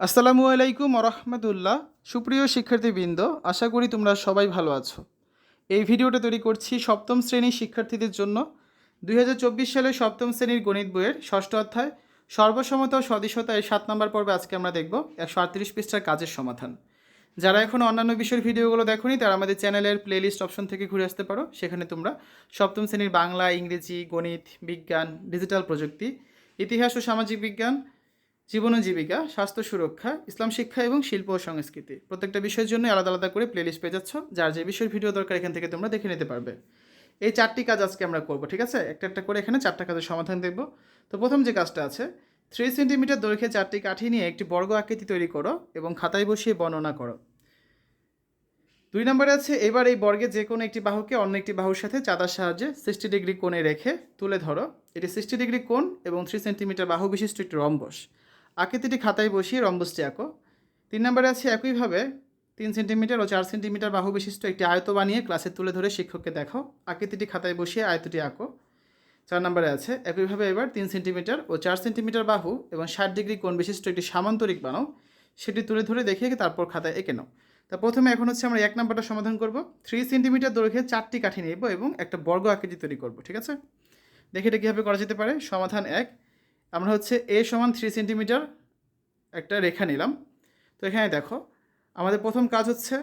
আসসালামু আলাইকুম রহমতুল্লাহ সুপ্রিয় শিক্ষার্থীবৃন্দ, আশা করি তোমরা সবাই ভালো আছো। এই ভিডিওটা তৈরি করছি সপ্তম শ্রেণির শিক্ষার্থীদের জন্য। দুই সালের সপ্তম শ্রেণির গণিত বইয়ের ষষ্ঠ অধ্যায়, সর্বসম্মত ও সদিশতা এই সাত নম্বর পর্বে আজকে আমরা দেখব একশো আটত্রিশ পৃষ্ঠার কাজের সমাধান। যারা এখন অন্যান্য বিষয়ের ভিডিওগুলো দেখোনি, তারা আমাদের চ্যানেলের প্লেলিস্ট অপশন থেকে ঘুরে আসতে পারো। সেখানে তোমরা সপ্তম শ্রেণির বাংলা, ইংরেজি, গণিত, বিজ্ঞান ডিজিটাল প্রযুক্তি, ইতিহাস ও সামাজিক বিজ্ঞান জীবন জীবিকা, স্বাস্থ্য সুরক্ষা, ইসলাম শিক্ষা এবং শিল্প ও সংস্কৃতি। প্রত্যেকটা বিষয়ের জন্য আলাদা আলাদা করে প্লেলিস্ট পেয়ে যাচ্ছ। যার যে বিষয়ের ভিডিও দরকার এখান থেকে তোমরা দেখে নিতে পারবে। এই চারটি কাজ আজকে আমরা করব, ঠিক আছে? একটা একটা করে এখানে চারটা কাজের সমাধান দেখব। তো প্রথম যে কাজটা আছে থ্রি সেন্টিমিটার দৈর্ঘ্যে চারটি কাঠি নিয়ে একটি বর্গ আকৃতি তৈরি করো এবং খাতায় বসিয়ে বর্ণনা করো। দুই নম্বরে আছে, এবার এই বর্গে যে কোনো একটি বাহুকে অন্য একটি বাহুর সাথে চাঁদার সাহায্যে সিক্সটি ডিগ্রি কোণে রেখে তুলে ধরো। এটি সিক্সটি ডিগ্রি কোণ এবং থ্রি সেন্টিমিটার বাহু বিশিষ্ট একটি রম্বস। আকৃতিটি খাতায় বসিয়ে রম্বসটি আঁকো। তিন নম্বরে আছে একইভাবে তিন সেন্টিমিটার ও চার সেন্টিমিটার বাহু বিশিষ্ট একটি আয়ত বানিয়ে ক্লাসে তুলে ধরে শিক্ষককে দেখাও। আকৃতিটি খাতায় বসিয়ে আয়তটি আঁকো। চার নম্বরে আছে একইভাবে এবার তিন সেন্টিমিটার ও চার সেন্টিমিটার বাহু এবং ষাট ডিগ্রি কোণ বিশিষ্ট একটি সামান্তরিক বানাও। সেটি তুলে ধরে দেখিয়ে তারপর খাতায় এঁকে নাও। তা প্রথমে এখন হচ্ছে আমরা এক নম্বরটা সমাধান করব। থ্রি সেন্টিমিটার দৈর্ঘ্যে চারটি কাঠি নেব এবং একটা বর্গ আকৃতি তৈরি করব, ঠিক আছে? দেখে এটা কীভাবে করা যেতে পারে? সমাধান এক আমরা হচ্ছে এ সমান থ্রি সেন্টিমিটার একটা রেখা নিলাম। তো এখানে দেখো, আমাদের প্রথম কাজ হচ্ছে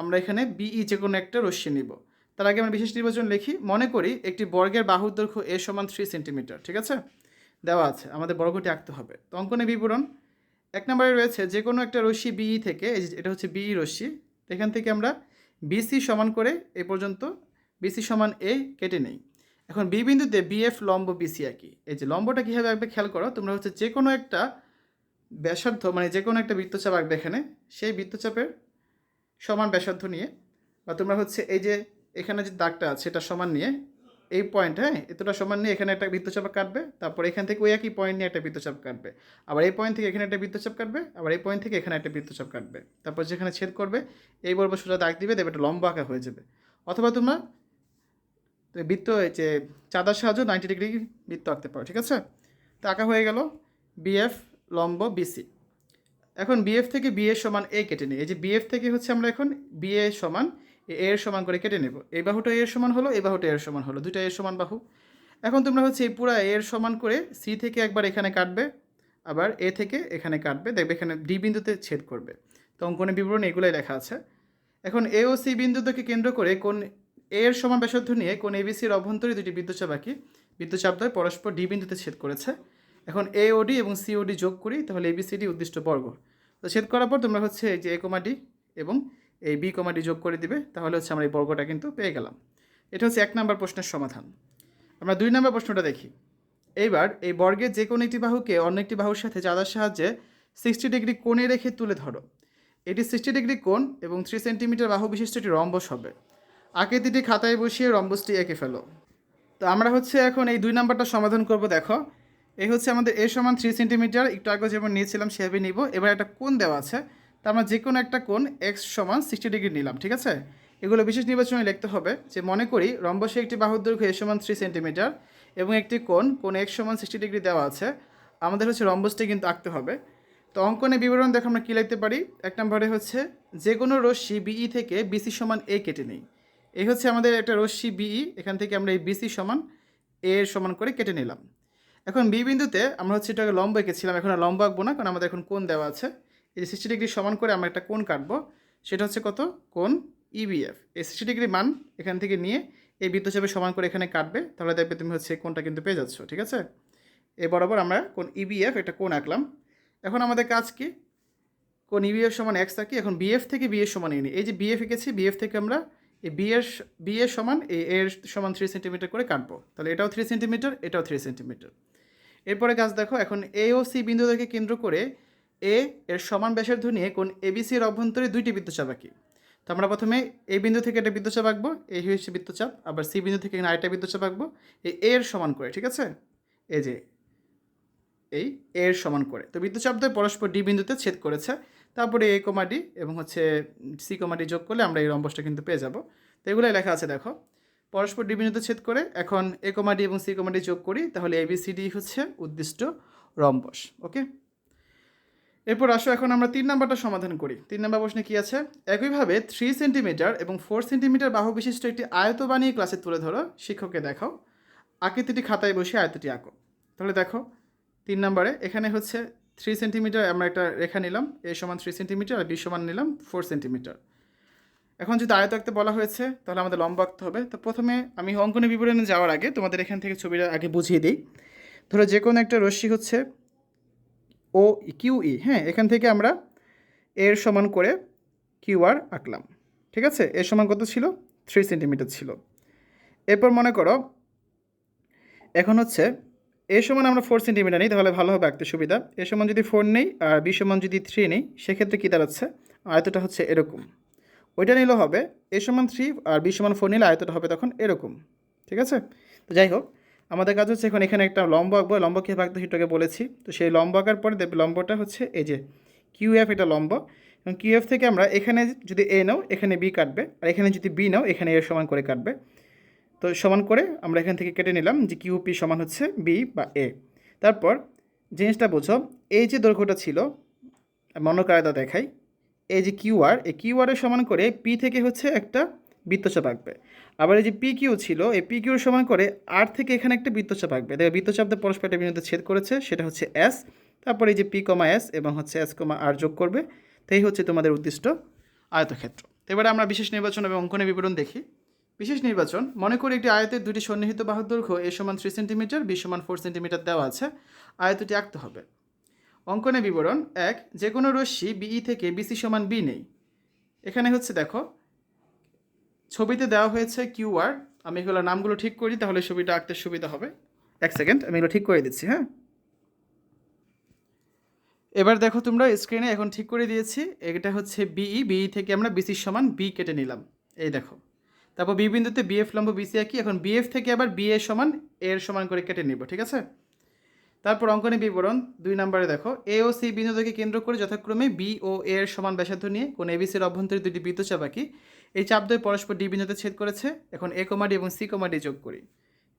আমরা এখানে বিই যে কোনো একটা রশ্মি নিব। তার আগে আমরা বিশেষ নির্বাচন লিখি। মনে করি একটি বর্গের বাহুর দৈর্ঘ্য এ সমান থ্রি সেন্টিমিটার ঠিক আছে? দেওয়া আছে, আমাদের বর্গটি আঁকতে হবে। তো অঙ্কনে বিবরণ, এক নম্বরে রয়েছে যে কোনো একটা রশ্মি বিই থেকে, এই এটা হচ্ছে বিই রশ্মি এখান থেকে আমরা বিসি সমান করে এ পর্যন্ত বিসি সমান এ কেটে নেই। এখন বি বিন্দুতে বিএফ লম্ব বিসি আঁকি এই যে লম্বটা কীভাবে আঁকবে খেয়াল করো, তোমরা হচ্ছে যে কোনো একটা ব্যাসার্ধ মানে যে কোনো একটা বৃত্তচাপ আঁকবে এখানে, সেই বৃত্তচাপের সমান ব্যাসার্ধ নিয়ে, বা তোমরা হচ্ছে এই যে এখানে যে দাগটা আছে এটা সমান নিয়ে, এই পয়েন্ট হ্যাঁ এতটা সমান নিয়ে এখানে একটা বৃত্তচাপ কাটবে, তারপর এখান থেকে ওই একই পয়েন্ট নিয়ে একটা বৃত্তচাপ কাটবে। আবার এই পয়েন্ট থেকে এখানে একটা বৃত্তচাপ কাটবে, আবার এই পয়েন্ট থেকে এখানে একটা বৃত্তচাপ কাটবে। তারপর যেখানে ছেদ করবে, এই বর্ব সোজা দাগ দিবে, দেবে একটা লম্বা আঁকা হয়ে যাবে। অথবা তোমরা তো বৃত্ত যে চাঁদার সাহায্য নাইনটি ডিগ্রি বৃত্ত আঁকতে পারো, ঠিক আছে? তো আঁকা হয়ে গেল বিএফ লম্ব বিসি এখন বিএফ থেকে বিএ সমান এ কেটে নিই। এই যে বিএফ থেকে হচ্ছে আমরা এখন বিএ সমান এ এর সমান করে কেটে নেব। এই বাহুটা এর সমান হলো, এই বাহুটা এর সমান হলো, দুইটা এর সমান বাহু। এখন তোমরা হচ্ছে এই পুরা এর সমান করে সি থেকে একবার এখানে কাটবে, আবার এ থেকে এখানে কাটবে, দেখবে এখানে ডি বিন্দুতে ছেদ করবে। তো অঙ্কনের বিবরণ এগুলোই লেখা আছে। এখন এ ও সি বিন্দুটাকে কেন্দ্র করে কোন এর সমান ব্যাসার্ধ নিয়ে কোন এবিসির অভ্যন্তরে দুটি বৃত্তচাপ আঁকি বৃত্তচাপদ্বয় পরস্পর ডি বিন্দুতে ছেদ করেছে। এখন এ ওডি এবং সিওডি যোগ করি, তাহলে এবিসিডি উদ্দিষ্ট বর্গ। তো ছেদ করার পর তোমরা হচ্ছে এই যে এ কমাডি এবং এই বি কমাডি যোগ করে দিবে, তাহলে হচ্ছে আমরা এই বর্গটা কিন্তু পেয়ে গেলাম। এটা হচ্ছে এক নম্বর প্রশ্নের সমাধান। আমরা দুই নম্বর প্রশ্নটা দেখি। এইবার এই বর্গের যে কোনো একটি বাহুকে অন্য একটি বাহুর সাথে চাঁদার সাহায্যে সিক্সটি ডিগ্রি কোণে রেখে তুলে ধরো। এটি সিক্সটি ডিগ্রি কোণ এবং থ্রি সেন্টিমিটার বাহু বিশিষ্ট একটি রম্বস হবে। আকৃতিটি খাতায় বসিয়ে রম্বসটি এঁকে ফেলো। তো আমরা হচ্ছে এখন এই দুই নাম্বারটা সমাধান করব, দেখো। এই হচ্ছে আমাদের এ সমান থ্রি সেন্টিমিটার, একটু আগে যেমন নিয়েছিলাম সেভাবে নিব। এবার একটা কোণ দেওয়া আছে তা আমরা যে কোনো একটা কোণ এক্স সমান সিক্সটি ডিগ্রি নিলাম, ঠিক আছে? এগুলো বিশেষ নির্বাচনে লিখতে হবে যে মনে করি রম্বসে একটি বাহুর দৈর্ঘ্য এ সমান থ্রি সেন্টিমিটার এবং একটি কোণ কোণ এক্স সমান সিক্সটি ডিগ্রি দেওয়া আছে। আমাদের হচ্ছে রম্বসটি কিন্তু আঁকতে হবে। তো অঙ্কনে বিবরণ দেখো আমরা কী লিখতে পারি? এক নম্বরে হচ্ছে যে কোনো রশ্মি বিই থেকে বিসি সমান এ কেটে নিই। এই হচ্ছে আমাদের একটা রশ্মি বিই এখান থেকে আমরা এই বিসি সমান এ এর সমান করে কেটে নিলাম। এখন বি বিন্দুতে আমরা হচ্ছে এটাকে লম্ব এঁকেছিলাম, এখন আর লম্ব আঁকবো না, কারণ আমাদের এখন কোন দেওয়া আছে। এই সিক্সটি ডিগ্রি সমান করে আমরা একটা কোন কাটবো, সেটা হচ্ছে কত? কোন ইবিএফ এই সিক্সটি ডিগ্রি মান এখান থেকে নিয়ে এই বৃত্তচাপে সমান করে এখানে কাটবে, তাহলে দেখবে তুমি হচ্ছে কোনটা কিন্তু পেয়ে যাচ্ছ, ঠিক আছে? এ বরাবর আমরা কোন ইবিএফ একটা কোণ আঁকলাম। এখন আমাদের কাজ কি? কোন ইবিএফ সমান এক্স আঁকি, এখন বিএফ থেকে বিএর সমান নিই। এই যে বিএফ এঁকেছি বিএফ থেকে আমরা এই বিয়ের বিয়ের সমান এই এর সমান থ্রি সেন্টিমিটার করে কাটবো। তাহলে এটাও থ্রি সেন্টিমিটার এটাও থ্রি সেন্টিমিটার এরপরে গাছ দেখো, এখন এ ও সি বিন্দু থেকে কেন্দ্র করে এ এর সমান ব্যাসার্ধ নিয়ে কোন এবিসির অভ্যন্তরে দুইটি বৃত্তচাপ আঁকি। তো আমরা প্রথমে এ বিন্দু থেকে একটা বৃত্তচাপ আঁকবো এই হচ্ছে বৃত্তচাপ আবার সি বিন্দু থেকে আরেকটা বৃত্তচাপ আঁকবো, এ এর সমান করে, ঠিক আছে? এই যে এই এ এর সমান করে। তো বৃত্তচাপদ্বয় পরস্পর ডি বিন্দুতে ছেদ করেছে। তারপরে এ কমাডি এবং হচ্ছে সি কমাডি যোগ করলে আমরা এই রম্বসটা কিন্তু পেয়ে যাব। তো এগুলোই লেখা আছে দেখো। পরস্পর ডি বিন্দুতে ছেদ করে এখন এ কমাডি এবং সি কমাডি যোগ করি, তাহলে এবিসিডি হচ্ছে উদ্দিষ্ট রম্বস, ওকে? এরপর আসো, এখন আমরা তিন নাম্বারটা সমাধান করি। তিন নাম্বার প্রশ্নে কি আছে? একইভাবে থ্রি সেন্টিমিটার এবং ফোর সেন্টিমিটার বাহু বিশিষ্ট একটি আয়ত বানিয়ে ক্লাসে তুলে ধরো, শিক্ষককে দেখাও। আকৃতিটি খাতায় বসে আয়তটি আঁকো। তাহলে দেখো তিন নম্বরে, এখানে হচ্ছে থ্রি সেন্টিমিটার আমরা একটা রেখা নিলাম এ সমান থ্রি সেন্টিমিটার আর বি সমান নিলাম ফোর সেন্টিমিটার এখন যদি আয়ত আঁকতে বলা হয়েছে, তাহলে আমাদের লম্বা আঁকতে হবে। তো প্রথমে আমি অঙ্কনে বিবরণে যাওয়ার আগে তোমাদের এখান থেকে ছবিটা আগে বুঝিয়ে দিই। ধরো যে কোনো একটা রশ্মি হচ্ছে ও কিউ ই হ্যাঁ এখান থেকে আমরা এর সমান করে কিউ আর আঁকলাম। ঠিক আছে? এর সমান কত ছিল? থ্রি সেন্টিমিটার ছিল। এরপর মনে করো, এখন হচ্ছে এ সমান আমরা ফোর সেন্টিমিটার নিই, তাহলে ভালো হবে আঁকতে সুবিধা। এ সমান যদি ফোর নেই আর বি সমান যদি থ্রি নেই, সেক্ষেত্রে কী দাঁড়াচ্ছে? আয়তটা হচ্ছে এরকম। ওইটা নিলেও হবে এ সমান থ্রি আর বি সমান ফোর নিলে আয়তটা হবে তখন এরকম। ঠিক আছে? তো যাই হোক, আমাদের কাজ হচ্ছে এখন এখানে একটা লম্ব আঁকবো। লম্ব কীভাবে আঁকতে সেটাকে বলেছি। তো সেই লম্ব আঁকার পরে দেখবে লম্বটা হচ্ছে এই যে কিউ এফ এটা লম্ব। এবং কিউ এফ থেকে আমরা এখানে যদি এ নাও, এখানে বি কাটবে। আর এখানে যদি বি নাও, এখানে এর সমান করে কাটবে। তো সমান করে আমরা এখান থেকে কেটে নিলাম যে কিউপি সমান হচ্ছে বি বা এ তারপর জিনিসটা বোঝো, এই যে দৈর্ঘ্যটা ছিল মনোকায়দা দেখাই, এই যে কিউআর এই কিউআরের সমান করে পি থেকে হচ্ছে একটা বৃত্তচাপ আঁকবে। আবার এই যে পি কিউ ছিল, এই পি কিউর সমান করে আর থেকে এখানে একটা বৃত্তচাপ আঁকবে। দেখো বৃত্তচাপটা পরস্পর একটা বিন্দুতে ছেদ করেছে, সেটা হচ্ছে এস তারপর এই যে পি কমা এস এবং হচ্ছে এস কমা আর যোগ করবে। তাই হচ্ছে তোমাদের উদ্দিষ্ট আয়তক্ষেত্র। এবারে আমরা বিশেষ নির্বাচন এবং অঙ্কনের বিবরণ দেখি। বিশেষ নির্বাচন, মনে করি একটি আয়তের দুটি সন্নিহিত বাহুর দৈর্ঘ্য এ সমান থ্রি সেন্টিমিটার বি সমান ফোর সেন্টিমিটার দেওয়া আছে। আয়তটি আঁকতে হবে। অঙ্কনে বিবরণ, এক যে কোনো রশ্মি বিই থেকে বিসি সমান বি নেই। এখানে হচ্ছে দেখো, ছবিতে দেওয়া হয়েছে কিউআর আমি এগুলো নামগুলো ঠিক করি, তাহলে ছবিটা আঁকতে সুবিধা হবে। এক সেকেন্ড আমি এগুলো ঠিক করে দিচ্ছি হ্যাঁ? এবার দেখো তোমরা স্ক্রিনে এখন ঠিক করে দিয়েছি, এটা হচ্ছে বিই বিই থেকে আমরা বিসির সমান বি কেটে নিলাম। এই দেখো। তারপর বি বিন্দুতে বিএফ লম্ব বিসি আঁকি এখন বিএফ থেকে আবার বিএ সমান এর সমান করে কেটে নিব, ঠিক আছে? তারপর অঙ্কনে বিবরণ, দুই নম্বরে দেখো, এ ও সি বিন্দুকে কেন্দ্র করে যথাক্রমে বি ও এ এর সমান ব্যাসার্ধ নিয়ে কোন এবিসির অভ্যন্তরে দুটি বৃত্তচাপ আঁকি এই চাপদ্বয় পরস্পর ডি বিন্দুতে ছেদ করেছে, এখন এ কমাডি এবং সি কমাডি যোগ করি।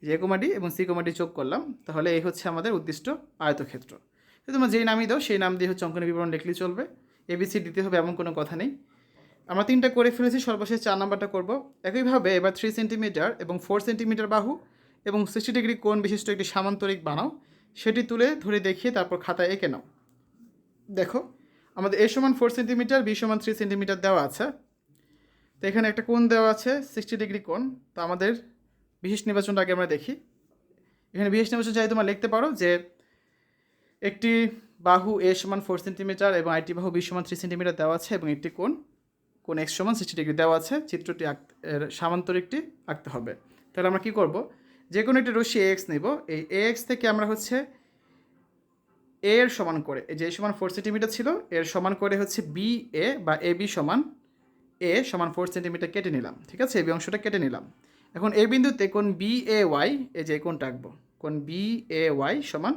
যে এ কমাডি এবং সি কমাডি যোগ করলাম, তাহলে এই হচ্ছে আমাদের উদ্দিষ্ট আয়তক্ষেত্র। তো তোমরা যেই নামই দাও, সেই নাম দিয়ে হচ্ছে অঙ্কনের বিবরণ লিখলেই চলবে। এবিসি দিতে হবে এমন কোনো কথা নেই। আমরা তিনটা করে ফেলেছি, সর্বশেষ চার নাম্বারটা করব। একইভাবে এবার থ্রি সেন্টিমিটার এবং ফোর সেন্টিমিটার বাহু এবং সিক্সটি ডিগ্রি কোণ বিশিষ্ট একটি সামান্তরিক বানাও। সেটি তুলে ধরে দেখিয়ে তারপর খাতায় এঁকে নাও। দেখো, আমাদের এ সমান ফোর সেন্টিমিটার বি সমান থ্রি সেন্টিমিটার দেওয়া আছে। তো এখানে একটা কোণ দেওয়া আছে সিক্সটি ডিগ্রি কোণ। তো আমাদের বিশেষ নির্বাচনটা আগে আমরা দেখি। এখানে বিশেষ নির্বাচন চাই তোমরা লিখতে পারো যে একটি বাহু এ সমান ফোর সেন্টিমিটার এবং আইটি বাহু বি সমান থ্রি সেন্টিমিটার দেওয়া আছে এবং একটি কোণ। কোন এক্স সমান সিক্সটি ডিগ্রি দেওয়া আছে, চিত্রটি আঁক এর সামান্তরিকটি আঁকতে হবে। তাহলে আমরা কি করব? যে কোনো একটি রশ্মি এক্স নেব। এই এ এক্স থেকে আমরা হচ্ছে এ এর সমান করে যে সমান ফোর সেন্টিমিটার ছিল এর সমান করে হচ্ছে বি এ বা এ বি সমান এ সমান ফোর সেন্টিমিটার কেটে নিলাম। ঠিক আছে? এই অংশটা কেটে নিলাম। এখন এই বিন্দুতে কোন বি এ ওয়াই এই যে কোনটা আঁকবো? কোন বি এ ওয়াই সমান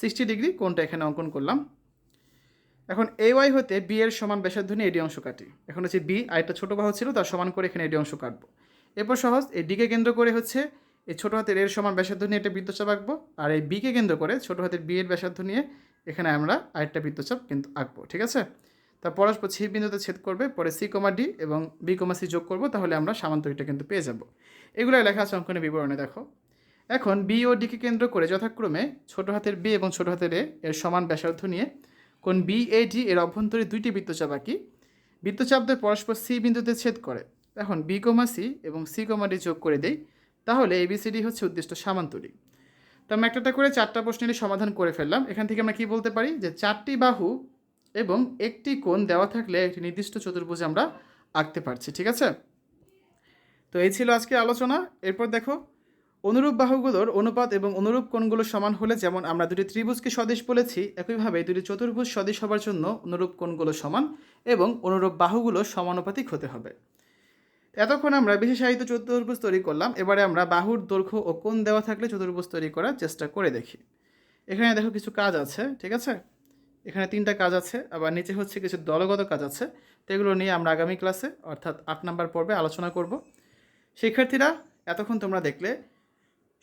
সিক্সটি ডিগ্রি কোনটা এখানে অঙ্কন করলাম? এখন এ ওয়াই হতে বি এর সমান ব্যাসার্ধ নিয়ে এডি অংশ কাটি। এখন হচ্ছে বি আর একটা ছোটো বাহু ছিল, তার সমান করে এখানে এডি অংশ কাটবো। এরপর সহজ, এই ডিকে কেন্দ্র করে হচ্ছে এই ছোটো হাতের এর সমান ব্যাসার্ধ নিয়ে একটা বৃত্তচাপ আঁকবো, আর এই বিকে কেন্দ্র করে ছোটো হাতের বি এর ব্যাসার্ধ নিয়ে এখানে আমরা আরেকটা বৃত্তচাপ কিন্তু আঁকবো, ঠিক আছে? তা পরস্পর সি বিন্দুতে ছেদ করবে, পরে সি কমা ডি এবং বি কমা সি যোগ করব, তাহলে আমরা সামান্তরিকটা কিন্তু পেয়ে যাব। এগুলো লেখা আছে অঙ্কনের বিবরণে, দেখো। এখন বি ও ডিকে কেন্দ্র করে যথাক্রমে ছোটো হাতের বি এবং ছোটো হাতের এ এর সমান ব্যাসার্ধ নিয়ে কোন বি এ ডি এর অভ্যন্তরে দুইটি বৃত্তচাপ আঁকি বৃত্তচাপদের পরস্পর সি বিন্দুতে ছেদ করে। এখন বি কমা সি এবং সি কমা ডি যোগ করে দেই। তাহলে এবিসিডি হচ্ছে উদ্দিষ্ট সামান্তরিক। তো আমরা একটা করে চারটা প্রশ্নেরই সমাধান করে ফেললাম। এখান থেকে আমরা কি বলতে পারি? যে চারটি বাহু এবং একটি কোণ দেওয়া থাকলে একটি নির্দিষ্ট চতুর্ভুজ আমরা আঁকতে পারছি। ঠিক আছে? তো এই ছিল আজকে আলোচনা। এরপর দেখো অনুরূপ বাহুগুলোর অনুপাত এবং অনুরূপ কোণগুলো সমান হলে যেমন আমরা দুটি ত্রিভুজকে সদৃশ বলেছি, একইভাবে দুটি চতুর্ভুজ সদৃশ হবার জন্য অনুরূপ কোণগুলো সমান এবং অনুরূপ বাহুগুলো সমানুপাতিক হতে হবে। এতক্ষণ আমরা বিশেষায়িত চতুর্ভুজ তৈরি করলাম, এবারে আমরা বাহুর দৈর্ঘ্য ও কোণ দেওয়া থাকলে চতুর্ভুজ তৈরি করার চেষ্টা করে দেখি। এখানে দেখো কিছু কাজ আছে, ঠিক আছে? এখানে তিনটা কাজ আছে, আবার নিচে হচ্ছে কিছু দলগত কাজ আছে। তো এগুলো নিয়ে আমরা আগামী ক্লাসে, অর্থাৎ আট নাম্বার পর্বে আলোচনা করব। শিক্ষার্থীরা, এতক্ষণ তোমরা দেখলে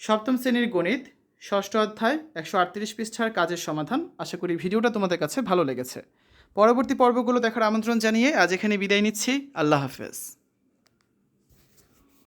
সপ্তম শ্রেণির গণিত, ষষ্ঠ অধ্যায়, একশো আটত্রিশ পৃষ্ঠার কাজের সমাধান। আশা করি ভিডিওটা তোমাদের কাছে ভালো লেগেছে। পরবর্তী পর্বগুলো দেখার আমন্ত্রণ জানিয়ে আজ এখানে বিদায় নিচ্ছি। আল্লাহ হাফেজ।